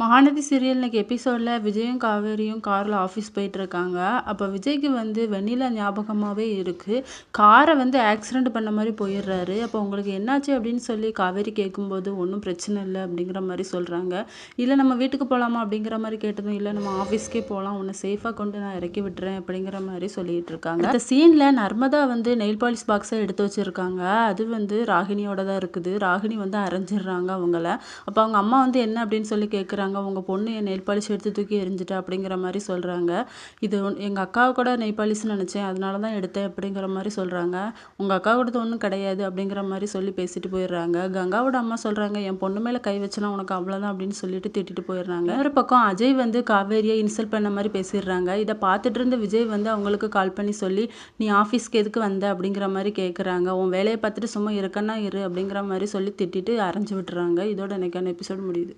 Mahanadi serial இன்னைக்கு எபிசோடில் விஜயும் காவேரியும் காரில் ஆஃபீஸ் போயிட்டுருக்காங்க. அப்போ விஜய்க்கு வந்து வெண்ணிலா ஞாபகமாகவே இருக்குது காரை வந்து ஆக்சிடெண்ட் பண்ண மாதிரி போயிடுறாரு. அப்போ உங்களுக்கு என்னாச்சு அப்படின்னு சொல்லி காவேரி கேட்கும்போது ஒன்றும் பிரச்சனை இல்லை அப்படிங்கிற மாதிரி சொல்கிறாங்க இல்லை நம்ம வீட்டுக்கு போகலாமா அப்படிங்கிற மாதிரி கேட்டதும் இல்லை நம்ம ஆஃபீஸ்க்கே போகலாம் உன்னை சேஃபாக கொண்டு நான் இறக்கி விட்டுறேன் அப்படிங்கிற மாதிரி சொல்லிகிட்டு இருக்காங்க அந்த சீனில் நர்மதா வந்து நெயில் பாலிஷ் பாக்ஸை எடுத்து வச்சுருக்காங்க. அது வந்து ராகினியோட தான் இருக்குது. ராகினி வந்து அரைஞ்சிடுறாங்க அவங்கள. அப்போ அவங்க அம்மா வந்து என்ன அப்படின்னு சொல்லி கேட்குறாங்க உங்கள் பொண்ணு என் நெல் பாலிஷ் எடுத்து தூக்கி எரிஞ்சிட்டா அப்படிங்கிற மாதிரி சொல்கிறாங்க இது எங்கள் அக்காவை கூட நெல் பாலிஷ்னு நினச்சேன். அதனால தான் எடுத்தேன் அப்படிங்கிற மாதிரி சொல்கிறாங்க உங்கள் அக்கா கூட ஒன்றும் கிடையாது அப்படிங்கிற மாதிரி சொல்லி பேசிட்டு போயிடுறாங்க. கங்காவோட அம்மா சொல்கிறாங்க என் பொண்ணு மேலே கை வச்சுனா உனக்கு அவ்வளோதான் அப்படின்னு சொல்லிட்டு திட்டிட்டு போயிடுறாங்க. ஒரு பக்கம் அஜய் வந்து காவேரியை இன்சல்ட் பண்ண மாதிரி பேசிடுறாங்க. இதை பார்த்துட்டு இருந்த விஜய் வந்து அவங்களுக்கு கால் பண்ணி சொல்லி நீ ஆஃபீஸ்க்கு எதுக்கு வந்த? அப்படிங்கிற மாதிரி கேட்குறாங்க உன் வேலையை பார்த்துட்டு சும்மா இருக்கன்னா இரு அப்படிங்கிற மாதிரி சொல்லி திட்டிட்டு அரைஞ்சு விட்டுறாங்க. இதோட எனக்கான எபிசோட் முடியுது.